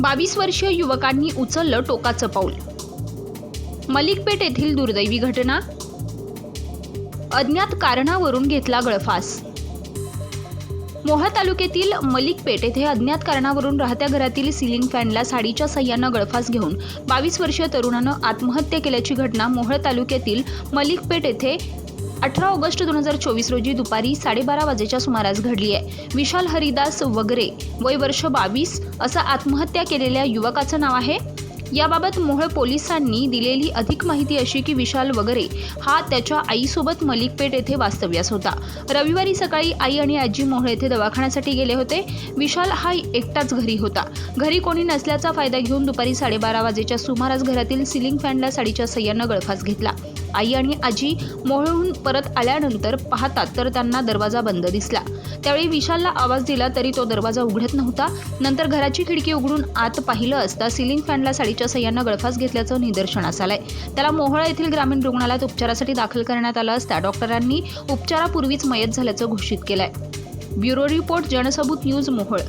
बावीस वर्षीय युवकांनी उचललं टोकाचं पाऊल. मलिकपेठ येथील दुर्दैवी घटना अज्ञात कारणावरून घेतला गळफास. मोहा तालुक्यातील मलिकपेठ येथे अज्ञात कारणावरून राहत्या घरातील सिलिंग फॅनला साडीच्या सह्यानं गळफास घेऊन बावीस वर्षीय तरुणानं आत्महत्या केल्याची घटना मोहळ तालुक्यातील मलिकपेठ येथे अठरा ऑगस्ट दोन हजार चोवीस रोजी दुपारी साडेबारा वाजेच्या सुमारास घडली आहे. विशाल हरिदास वगरे वय वर्ष बावीस असं आत्महत्या केलेल्या युवकाचं नाव आहे. याबाबत मोहोळ पोलिसांनी दिलेली अधिक माहिती अशी की विशाल वगैरे हा त्याच्या आईसोबत मलिकपेठ येथे वास्तव्यास होता. रविवारी सकाळी आई आणि आजी मोहोळ येथे दवाखान्यासाठी गेले होते. विशाल हा एकटाच घरी होता. घरी कोणी नसल्याचा फायदा घेऊन दुपारी साडेबारा वाजेच्या सुमारास घरातील सिलिंग फॅनला साडीच्या सह्यानं गळफास घेतला. आई आणि आजी मोहळून परत आल्यानंतर पाहतात तर त्यांना दरवाजा बंद दिसला. त्यावेळी विशालला आवाज दिला तरी तो दरवाजा उघडत नव्हता. नंतर घराची खिडकी उघडून आत पाहिलं असता सिलिंग फॅनला साडी साडीच्या सह्यानं गळफास घेतल्याचं निदर्शनास आलंय. त्याला मोहळा येथील ग्रामीण रुग्णालयात उपचारासाठी दाखल करण्यात आलं असता डॉक्टरांनी उपचारापूर्वीच मयत झाल्याचं घोषित केलंय. Bureau report Jansabut news Mohol.